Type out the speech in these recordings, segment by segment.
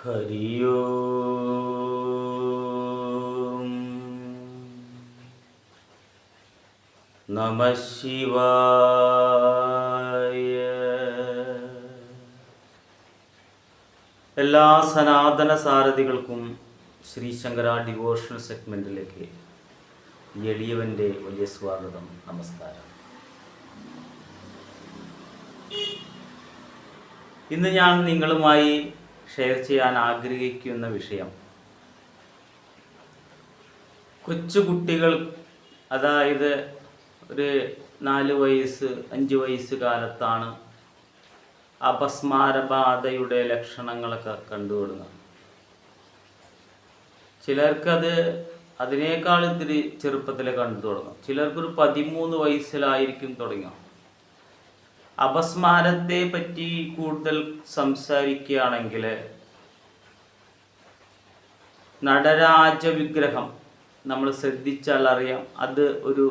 നമ ശിവായ എല്ലാ സനാതന സാരഥികൾക്കും ശ്രീ ശങ്കര ഡിവോഷണൽ സെഗ്മെന്റിലേക്ക് എളിയവന്റെ വലിയ സ്വാഗതം നമസ്കാരം. ഇന്ന് ഞാൻ നിങ്ങളുമായി ഷെയർ ചെയ്യാൻ ആഗ്രഹിക്കുന്ന വിഷയം. കൊച്ചുകുട്ടികൾ അതായത് ഒരു നാല് വയസ്സ് അഞ്ച് വയസ്സ് കാലത്താണ് അപസ്മാരബാധയുടെ ലക്ഷണങ്ങളൊക്കെ കണ്ടുവിടുന്നത് ചിലർക്കത് അതിനേക്കാൾ ഇത്തിരി ചെറുപ്പത്തിൽ കണ്ടു തുടങ്ങും ചിലർക്കൊരു പതിമൂന്ന് വയസ്സിലായിരിക്കും തുടങ്ങുക. അപസ്മാരത്തെ പറ്റി കൂടുതൽ സംസാരിക്കുകയാണെങ്കിൽ നടരാജ വിഗ്രഹം നമ്മൾ ശ്രദ്ധിച്ചാൽ അറിയാം. അത് ഒരു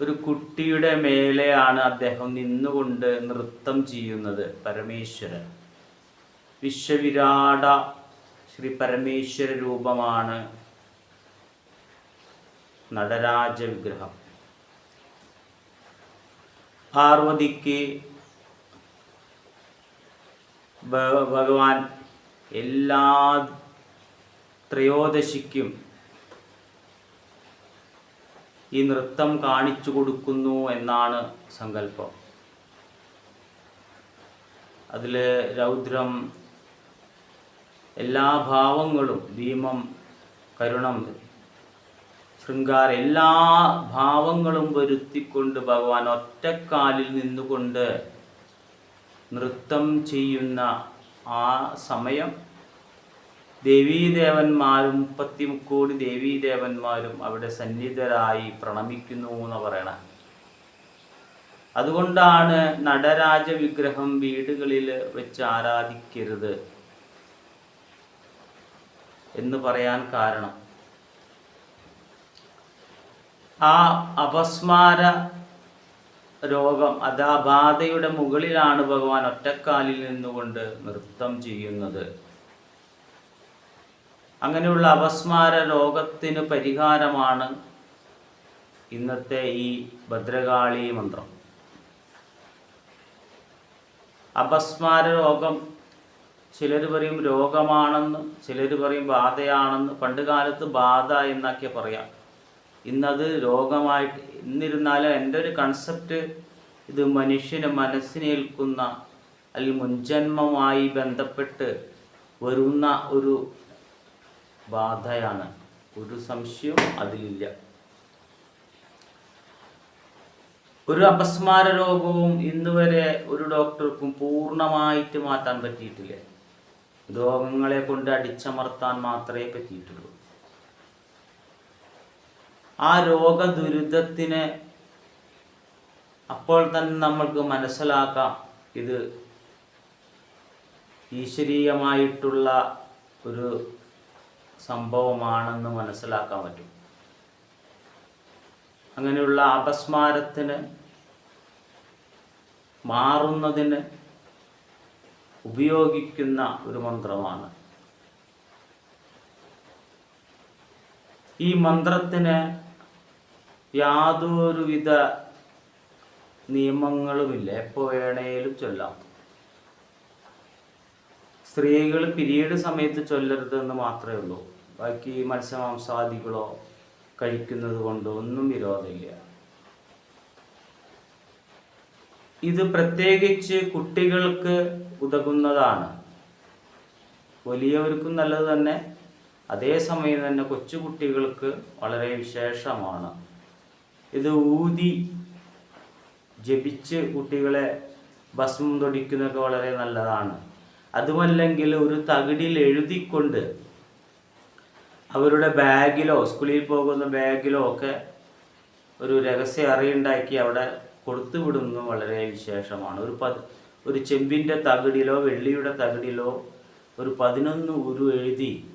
ഒരു കുട്ടിയുടെ മേലെയാണ് അദ്ദേഹം നിന്നുകൊണ്ട് നൃത്തം ചെയ്യുന്നത്. പരമേശ്വരൻ. വിശ്വവിരാട ശ്രീ പരമേശ്വര രൂപമാണ് നടരാജ വിഗ്രഹം പാർവതിക്ക് ഭഗവാൻ എല്ലാ ത്രയോദശിക്കും ഈ നൃത്തം കാണിച്ചു കൊടുക്കുന്നു എന്നാണ് സങ്കല്പം. അതിൽ രൗദ്രം എല്ലാ ഭാവങ്ങളും ഭീമം കരുണം ശൃംഗാര എല്ലാ ഭാവങ്ങളും വരുത്തിക്കൊണ്ട് ഭഗവാൻ ഒറ്റക്കാലിൽ നിന്നുകൊണ്ട് നൃത്തം ചെയ്യുന്ന ആ സമയം ദേവീദേവന്മാരും മുപ്പത്തി മുക്കോടി ദേവീദേവന്മാരും അവിടെ സന്നിധരായി പ്രണമിക്കുന്നു എന്ന് പറയണ. അതുകൊണ്ടാണ് നടരാജ വിഗ്രഹം വീടുകളിൽ വെച്ച് ആരാധിക്കരുത് എന്ന് പറയാൻ കാരണം. ആ അപസ്മാര രോഗം അതാ ബാധയുടെ മുകളിലാണ് ഭഗവാൻ ഒറ്റക്കാലിൽ നിന്നുകൊണ്ട് നൃത്തം ചെയ്യുന്നത്. അങ്ങനെയുള്ള അപസ്മാര രോഗത്തിന് പരിഹാരമാണ് ഇന്നത്തെ ഈ ഭദ്രകാളി മന്ത്രം. അപസ്മാര രോഗം ചിലർ പറയും രോഗമാണെന്ന് ചിലർ പറയും ബാധയാണെന്ന് പണ്ട് കാലത്ത് ബാധ എന്നൊക്കെ പറയാം. ഇന്നത് രോഗമായിട്ട് എന്നിരുന്നാലും എന്റെ ഒരു കൺസെപ്റ്റ് ഇത് മനുഷ്യന് മനസ്സിനേൽക്കുന്ന അല്ലെങ്കിൽ മുൻജന്മമായി ബന്ധപ്പെട്ട് വരുന്ന ഒരു ബാധയാണ്. ഒരു സംശയവും അതിലില്ല. ഒരു അപസ്മാര രോഗവും ഇന്ന് വരെ ഒരു ഡോക്ടർക്കും പൂർണമായിട്ട് മാറ്റാൻ പറ്റിയിട്ടില്ല. രോഗങ്ങളെ കൊണ്ട് അടിച്ചമർത്താൻ മാത്രമേ പറ്റിയിട്ടുള്ളൂ. ആ രോഗ ദുരിതത്തിന് അപ്പോൾ തന്നെ നമ്മൾക്ക് മനസ്സിലാക്കാം. ഇത് ഈശ്വരീയമായിട്ടുള്ള ഒരു സംഭവമാണെന്ന് മനസ്സിലാക്കാൻ പറ്റും. അങ്ങനെയുള്ള അപസ്മാരത്തിന് മാറുന്നതിന് ഉപയോഗിക്കുന്ന ഒരു മന്ത്രമാണ് ഈ മന്ത്രത്തിന് യാതൊരുവിധ നിയമങ്ങളുമില്ല. എപ്പോൾ വേണേലും ചൊല്ലാം. സ്ത്രീകൾ പിരീഡ് സമയത്ത് ചൊല്ലരുതെന്ന് മാത്രമേ ഉള്ളൂ. ബാക്കി മത്സ്യമാംസാദികളോ കഴിക്കുന്നത് കൊണ്ടോ ഒന്നും വിരോധമില്ല. ഇത് പ്രത്യേകിച്ച് കുട്ടികൾക്ക് ഉതകുന്നതാണ്. വലിയവർക്കും നല്ലത് തന്നെ അതേസമയം തന്നെ കൊച്ചുകുട്ടികൾക്ക് വളരെ വിശേഷമാണ്. ഇത് ഊതി ജപിച്ച് കുട്ടികളെ ഭസ്മം തൊടിക്കുന്നതൊക്കെ വളരെ നല്ലതാണ്. അതുമല്ലെങ്കിൽ ഒരു തകിടിൽ എഴുതിക്കൊണ്ട് അവരുടെ ബാഗിലോ സ്കൂളിൽ പോകുന്ന ബാഗിലോ ഒക്കെ ഒരു രഹസ്യ അറിയുണ്ടാക്കി അവിടെ കൊടുത്തു വിടുന്നത് വളരെ വിശേഷമാണ്. ഒരു പത് ഒരു ചെമ്പിന്റെ തകിടിലോ വെള്ളിയുടെ തകിടിലോ ഒരു പതിനൊന്ന് ഉരു എഴുതി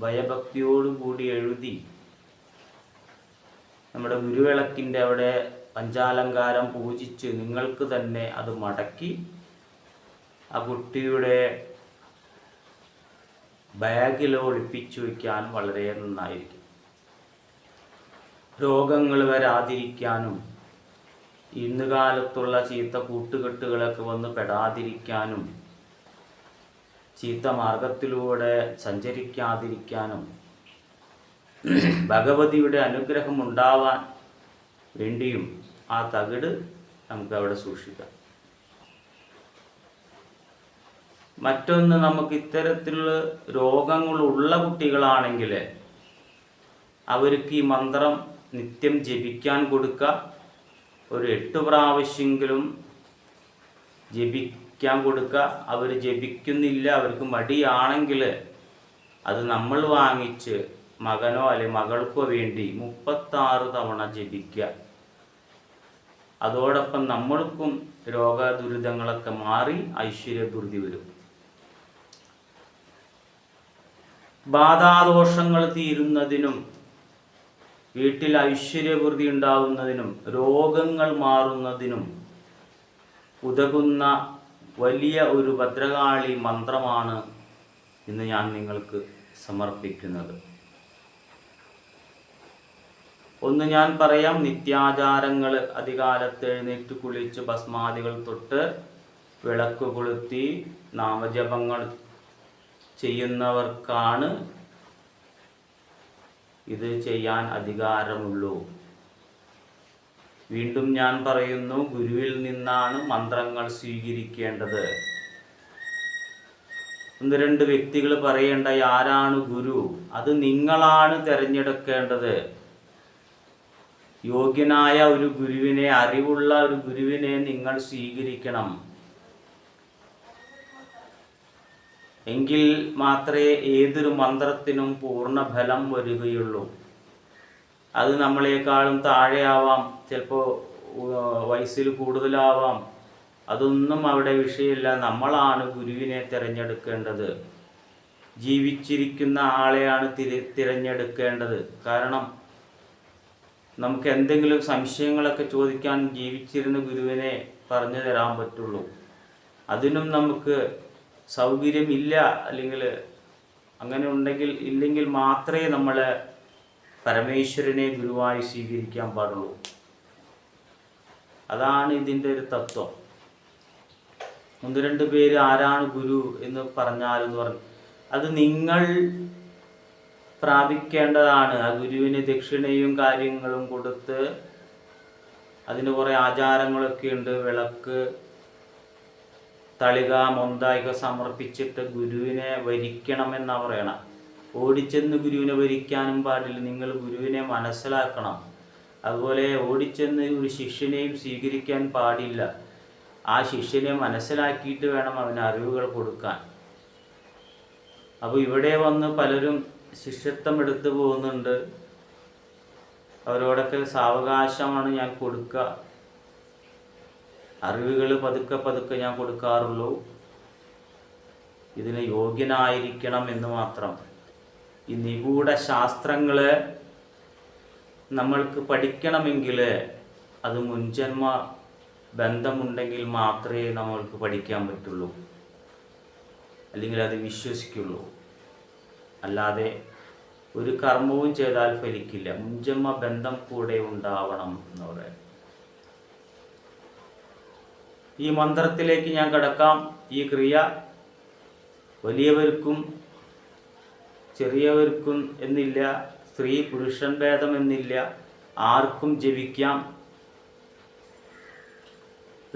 ഭയഭക്തിയോടുകൂടി എഴുതി നമ്മുടെ ഗുരുവിളക്കിന്റെ അവിടെ പഞ്ചാലങ്കാരം പൂജിച്ച് നിങ്ങൾക്ക് തന്നെ അത് മടക്കി ആ കുട്ടിയുടെ ബാഗിലോ ഒളിപ്പിച്ചു വയ്ക്കാൻ വളരെ നന്നായിരിക്കും. രോഗങ്ങൾ വരാതിരിക്കാനും ഇന്ന് കാലത്തുള്ള ചീത്ത കൂട്ടുകെട്ടുകളൊക്കെ വന്ന് പെടാതിരിക്കാനും ചീത്ത മാർഗത്തിലൂടെ സഞ്ചരിക്കാതിരിക്കാനും ഭഗവതിയുടെ അനുഗ്രഹം ഉണ്ടാവാൻ വേണ്ടിയും ആ തകിട് നമുക്ക് അവിടെ സൂക്ഷിക്കാം. മറ്റൊന്ന് നമുക്ക് ഇത്തരത്തിലുള്ള രോഗങ്ങളുള്ള കുട്ടികളാണെങ്കിൽ അവർക്ക് ഈ മന്ത്രം നിത്യം ജപിക്കാൻ കൊടുക്കുക. ഒരു എട്ട് പ്രാവശ്യമെങ്കിലും ജപിക്കാൻ കൊടുക്കുക. അവർ ജപിക്കുന്നില്ല. അവർക്ക് മടിയാണെങ്കിൽ അത് നമ്മൾ വാങ്ങിച്ച് മകനോ അല്ലെ മകൾക്കോ വേണ്ടി മുപ്പത്താറ് തവണ ജപിക്കുക. അതോടൊപ്പം നമ്മൾക്കും രോഗദുരിതങ്ങളൊക്കെ മാറി ഐശ്വര്യപൂർത്തി വരും. ബാധാദോഷങ്ങൾ തീരുന്നതിനും വീട്ടിൽ ഐശ്വര്യവൃദ്ധി ഉണ്ടാവുന്നതിനും രോഗങ്ങൾ മാറുന്നതിനും ഉതകുന്ന വലിയ ഒരു ഭദ്രകാളി മന്ത്രമാണ് ഇന്ന് ഞാൻ നിങ്ങൾക്ക് സമർപ്പിക്കുന്നത്. ഒന്ന് ഞാൻ പറയാം നിത്യാചാരങ്ങൾ അധികാലത്ത് എഴുന്നേറ്റ് കുളിച്ച് ഭസ്മാദികൾ തൊട്ട് വിളക്ക് കൊളുത്തി നാമജപങ്ങൾ ചെയ്യുന്നവർക്കാണ് ഇത് ചെയ്യാൻ അധികാരമുള്ളൂ. വീണ്ടും ഞാൻ പറയുന്നു ഗുരുവിൽ നിന്നാണ് മന്ത്രങ്ങൾ സ്വീകരിക്കേണ്ടത്. ഒന്ന് രണ്ട് വ്യക്തികൾ പറയേണ്ട ആരാണ് ഗുരു? അത് നിങ്ങളാണ് തിരഞ്ഞെടുക്കേണ്ടത്. യോഗ്യനായ ഒരു ഗുരുവിനെ അറിവുള്ള ഒരു ഗുരുവിനെ നിങ്ങൾ സ്വീകരിക്കണം. എങ്കിൽ മാത്രമേ ഏതൊരു മന്ത്രത്തിനും പൂർണ ഫലം വരികയുള്ളൂ. അത് നമ്മളെക്കാളും താഴെയാവാം ചിലപ്പോൾ വയസ്സിൽ കൂടുതലാവാം. അതൊന്നും അവിടെ വിഷയമില്ല. നമ്മളാണ് ഗുരുവിനെ തിരഞ്ഞെടുക്കേണ്ടത്. ജീവിച്ചിരിക്കുന്ന ആളെയാണ് തിരി തിരഞ്ഞെടുക്കേണ്ടത്. കാരണം നമുക്ക് എന്തെങ്കിലും സംശയങ്ങളൊക്കെ ചോദിക്കാൻ ജീവിച്ചിരുന്ന ഗുരുവിനെ പറഞ്ഞു തരാൻ പറ്റുള്ളൂ. അതിനും നമുക്ക് സൗകര്യമില്ല. അല്ലെങ്കിൽ അങ്ങനെ ഉണ്ടെങ്കിൽ ഇല്ലെങ്കിൽ മാത്രമേ നമ്മൾ പരമേശ്വരനെ ഗുരുവായി സ്വീകരിക്കാൻ പാടുള്ളൂ. അതാണ് ഇതിന്റെ ഒരു തത്വം. ഒന്ന് രണ്ട് പേര് ആരാണ് ഗുരു എന്ന് പറഞ്ഞാലെന്ന് പറഞ്ഞു. അത് നിങ്ങൾ പ്രാപിക്കേണ്ടതാണ്. ആ ഗുരുവിന് ദക്ഷിണയും കാര്യങ്ങളും കൊടുത്ത് അതിന് കുറേ ആചാരങ്ങളൊക്കെ ഉണ്ട്. വിളക്ക് തളിക മൊന്തായിക സമർപ്പിച്ചിട്ട് ഗുരുവിനെ വരിക്കണമെന്നാണ് പറയണം. ഓടിച്ചെന്ന് ഗുരുവിനെ ഭരിക്കാനും പാടില്ല. നിങ്ങൾ ഗുരുവിനെ മനസ്സിലാക്കണം. അതുപോലെ ഓടിച്ചെന്ന് ഒരു ശിഷ്യനെയും സ്വീകരിക്കാൻ പാടില്ല. ആ ശിഷ്യനെ മനസ്സിലാക്കിയിട്ട് വേണം അവന് അറിവുകൾ കൊടുക്കാൻ. അപ്പോൾ ഇവിടെ വന്ന് പലരും ശിഷ്യത്വം എടുത്തു പോകുന്നുണ്ട്. അവരോടൊക്കെ സാവകാശമാണ് ഞാൻ കൊടുക്കുക. അറിവുകൾ പതുക്കെ പതുക്കെ ഞാൻ കൊടുക്കാറുള്ളൂ. ഇതിന് യോഗ്യനായിരിക്കണം എന്ന് മാത്രം. ഈ നിഗൂഢ ശാസ്ത്രങ്ങൾ നമ്മൾക്ക് പഠിക്കണമെങ്കിൽ അത് മുൻജന്മ ബന്ധമുണ്ടെങ്കിൽ മാത്രമേ നമ്മൾക്ക് പഠിക്കാൻ പറ്റുള്ളൂ. അല്ലെങ്കിൽ അത് വിശ്വസിക്കുള്ളൂ. അല്ലാതെ ഒരു കർമ്മവും ചെയ്താൽ ഫലിക്കില്ല. മുൻജന്മ ബന്ധം കൂടെ ഉണ്ടാവണം എന്ന് പറയാം. ഈ മന്ത്രത്തിലേക്ക് ഞാൻ കിടക്കാം. ഈ ക്രിയ വലിയവർക്കും ചെറിയവർക്കും എന്നില്ല സ്ത്രീ പുരുഷൻ ഭേദം എന്നില്ല ആർക്കും ജപിക്കാം.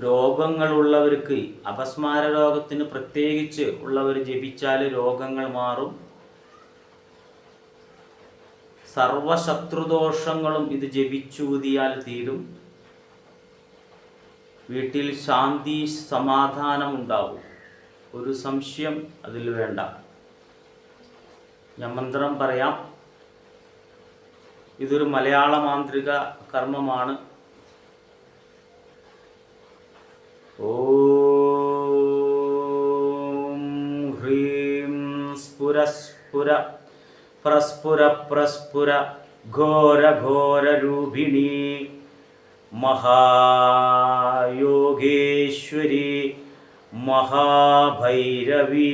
രോഗങ്ങളുള്ളവർക്ക് അപസ്മാര രോഗത്തിന് പ്രത്യേകിച്ച് ഉള്ളവർ ജപിച്ചാൽ രോഗങ്ങൾ മാറും. സർവശത്രുദോഷങ്ങളും ഇത് ജപിച്ചൂതിയാൽ തീരും. വീട്ടിൽ ശാന്തി സമാധാനം ഉണ്ടാവും ഒരു സംശയം അതിൽ വേണ്ട. ഞാൻ മന്ത്രം പറയാം. ഇതൊരു മലയാള മാന്ത്രിക കർമ്മമാണ്. ഓം ഹ്രീം സ്ഫുരസ്ഫുര പ്രസ്ഫുര പ്രസ്ഫുര ഘോര ഘോര രൂപിണി മഹായോഗേശ്വരി മഹാഭൈരവി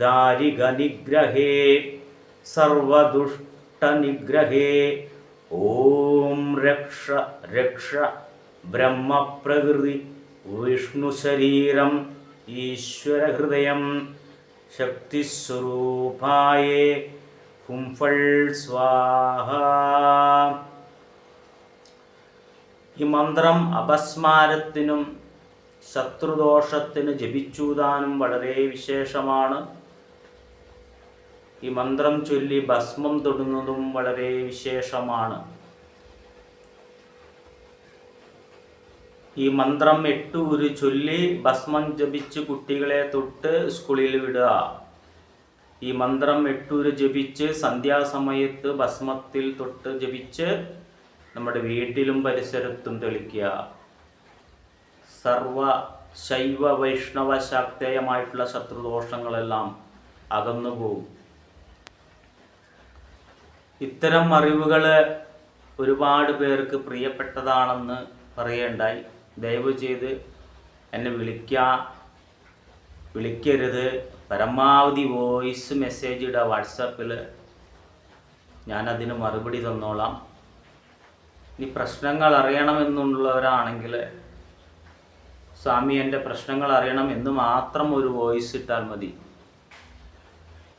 ദാരിക സർവദുഷ്ടനിഗ്രഹേ. സർവദുഷ്ട നിഗ്രഹേ ഓം രക്ഷ രക്ഷ ബ്രഹ്മപ്രകൃതി വിഷ്ണുശരീരം ഈശ്വരഹൃദയം ശക്തിസ്വരൂപായേ കുംഫൾ സ്വാഹ. ഈ മന്ത്രം അപസ്മാരത്തിനും ശത്രുദോഷത്തിന് ജപിച്ചൂതാനും വളരെ വിശേഷമാണ്. ഈ മന്ത്രം ചൊല്ലി ഭസ്മം തൊടുന്നതും വളരെ വിശേഷമാണ്. ഈ മന്ത്രം എട്ട് എട്ടൂര് ചൊല്ലി ഭസ്മം ജപിച്ച് കുട്ടികളെ തൊട്ട് സ്കൂളിൽ വിടുക. ഈ മന്ത്രം എട്ടൂര് ജപിച്ച് സന്ധ്യാസമയത്ത് ഭസ്മത്തിൽ തൊട്ട് ജപിച്ച് നമ്മുടെ വീട്ടിലും പരിസരത്തും തെളിക്കുക. സർവ ശൈവ വൈഷ്ണവ ശാക്തേയമായിട്ടുള്ള ശത്രുദോഷങ്ങളെല്ലാം അകന്നു പോകും ഇത്തരം അറിവുകൾ ഒരുപാട് പേർക്ക് പ്രിയപ്പെട്ടതാണെന്ന് പറയേണ്ടായി ദയവ് ചെയ്ത് എന്നെ വിളിക്കുക വിളിക്കരുത്. പരമാവധി വോയിസ് മെസ്സേജ് ഇടുക വാട്സാപ്പിൽ ഞാനതിന് മറുപടി തന്നോളാം. ഇനി പ്രശ്നങ്ങൾ അറിയണമെന്നുള്ളവരാണെങ്കിൽ സ്വാമി എന്റെ പ്രശ്നങ്ങൾ അറിയണം എന്ന് മാത്രം ഒരു വോയിസ് ഇട്ടാൽ മതി.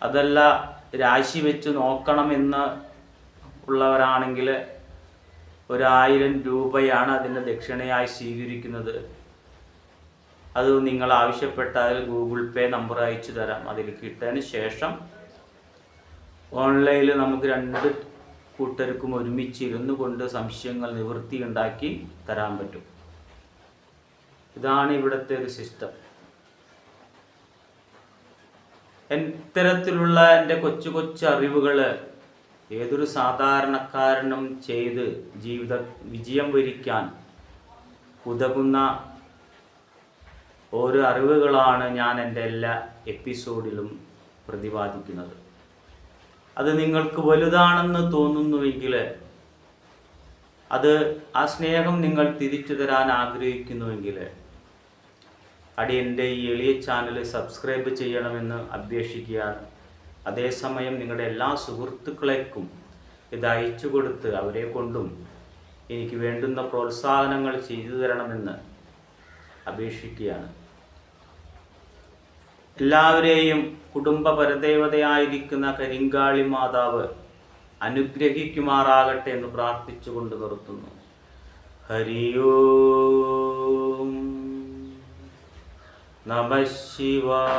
അതല്ല രാശി വെച്ച് നോക്കണമെന്ന് ഉള്ളവരാണെങ്കിൽ ഒരായിരം രൂപയാണ് അതിന്റെ ദക്ഷിണയായി സ്വീകരിക്കുന്നത്. അത് നിങ്ങൾ ആവശ്യപ്പെട്ടാൽ ഗൂഗിൾ പേ നമ്പർ അയച്ചു തരാം. അതിൽ ഇട്ടതിന് ശേഷം ഓൺലൈനിൽ നമുക്ക് രണ്ട് കൂട്ടർക്കും ഒരുമിച്ച് ഇരുന്നു കൊണ്ട് സംശയങ്ങൾ നിവൃത്തി ഉണ്ടാക്കി തരാൻ പറ്റും. ഇതാണ് ഇവിടുത്തെ ഒരു സിസ്റ്റം ഇത്തരത്തിലുള്ള എന്റെ കൊച്ചു കൊച്ചു അറിവുകൾ ഏതൊരു സാധാരണക്കാരനും ചെയ്ത് ജീവിത വിജയം വരിക്കാൻ ഉതകുന്ന ഓരോ അറിവുകളാണ് ഞാൻ എന്റെ എല്ലാ എപ്പിസോഡിലും പ്രതിപാദിക്കുന്നത്. അത് നിങ്ങൾക്ക് വലുതാണെന്ന് തോന്നുന്നുവെങ്കിൽ അത് ആ സ്നേഹം നിങ്ങൾ തിരിച്ചു തരാൻ ആഗ്രഹിക്കുന്നുവെങ്കിൽ അടിയന്റെ ഈ എളിയ ചാനൽ സബ്സ്ക്രൈബ് ചെയ്യണമെന്ന് അപേക്ഷിക്കുകയാണ്. അതേസമയം നിങ്ങളുടെ എല്ലാ സുഹൃത്തുക്കളേക്കും ഇത് അയച്ചു കൊടുത്ത് അവരെ കൊണ്ടും എനിക്ക് വേണ്ടുന്ന പ്രോത്സാഹനങ്ങൾ ചെയ്തു തരണമെന്ന് അപേക്ഷിക്കുകയാണ്. എല്ലാവരെയും കുടുംബ പരദേവതയായിരിക്കുന്ന കരിങ്കാളി മാതാവ് അനുഗ്രഹിക്കുമാറാകട്ടെ എന്ന് പ്രാർത്ഥിച്ചുകൊണ്ട് നിർത്തുന്നു. ഹരിയോ നമ ശിവായ.